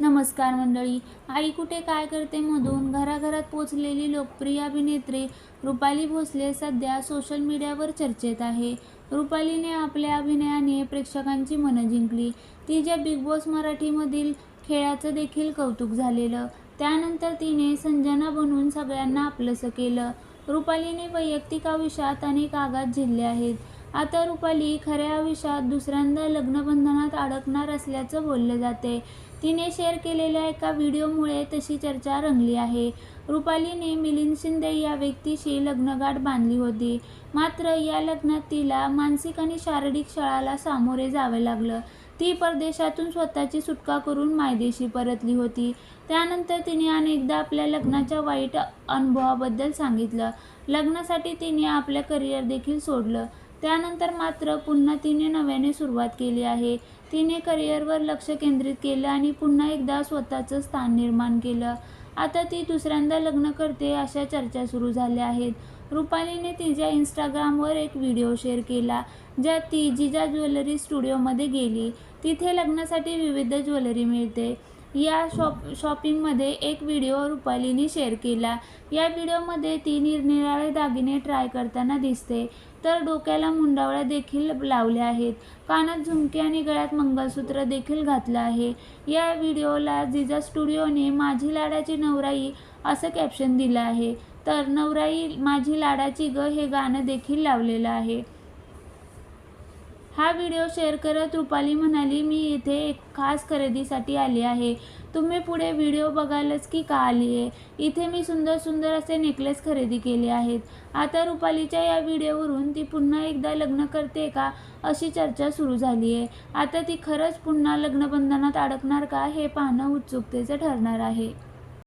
नमस्कार मंडळी. आई कुठे काय करते मधून? घराघरात पोचलेली लोकप्रिय अभिनेत्री रुपाली भोसले सध्या सोशल मीडियावर चर्चेत आहे. रुपालीने आपल्या अभिनयाने प्रेक्षकांची मनं जिंकली. तिच्या बिग बॉस मराठीमधील खेळाचं देखील कौतुक झालेलं त्यानंतर तिने संजना बनून सगळ्यांना आपलंसं केलं. रुपालीने वैयक्तिक आयुष्यात अनेक आघात झेलले आहेत. आता रुपाली खऱ्या आयुष्यात दुसऱ्यांदा लग्नबंधनात अडकणार असल्याचं बोललं जाते. तिने शेअर केलेल्या एका व्हिडिओमुळे तशी चर्चा रंगली आहे. रुपालीने मिलिंद शिंदे या व्यक्तीशी लग्नगाठ बांधली होती. मात्र या लग्नात तिला मानसिक आणि शारीरिक छळाला सामोरे जावे लागलं. ती परदेशातून स्वतःची सुटका करून मायदेशी परतली होती. त्यानंतर तिने अनेकदा आपल्या लग्नाच्या वाईट अनुभवाबद्दल सांगितलं. लग्नासाठी तिने आपलं करिअर देखील सोडलं. त्यानंतर मात्र पुन्हा तिने नव्याने सुरुवात केली आहे. तिने करिअरवर लक्ष केंद्रित केलं आणि पुन्हा एकदा स्वतःचं स्थान निर्माण केलं. आता ती दुसऱ्यांदा लग्न करते अशा चर्चा सुरू झाल्या आहेत. रुपालीने तिच्या इंस्टाग्रामवर एक व्हिडिओ शेअर केला ज्यात ती जिजा ज्वेलरी स्टुडिओमध्ये गेली. तिथे लग्नासाठी विविध ज्वेलरी मिळते. या शॉप शॉपिंगमध्ये एक व्हिडिओ रुपालीने शेअर केला. या व्हिडिओमध्ये ती निरनिराळे दागिने ट्राय करताना दिसते. तर डोक्याला मुंडावळ्या देखील लावल्या आहेत. कानात झुमके आणि गळ्यात मंगळसूत्र देखील घातलं आहे. या व्हिडिओला जिजा स्टुडिओने माझी लाडाची नवराई असं कॅप्शन दिलं आहे. तर नवराई माझी लाडाची ग हे गाणं देखील लावलेलं आहे. हा व्हिडिओ शेअर करत रुपाली म्हणाली मी इथे एक खास खरेदीसाठी आली आहे. तुम्ही पुढे व्हिडिओ बघालच की का आली आहे? इथे मी सुंदर सुंदर असे नेकलेस खरेदी केले आहेत. आता रुपालीच्या या व्हिडिओवरून ती पुन्हा एकदा लग्न करते का अशी चर्चा सुरू झाली आहे. आता ती खरंच पुन्हा लग्नबंधनात अडकणार का हे पाहणं उत्सुकतेचं ठरणार आहे.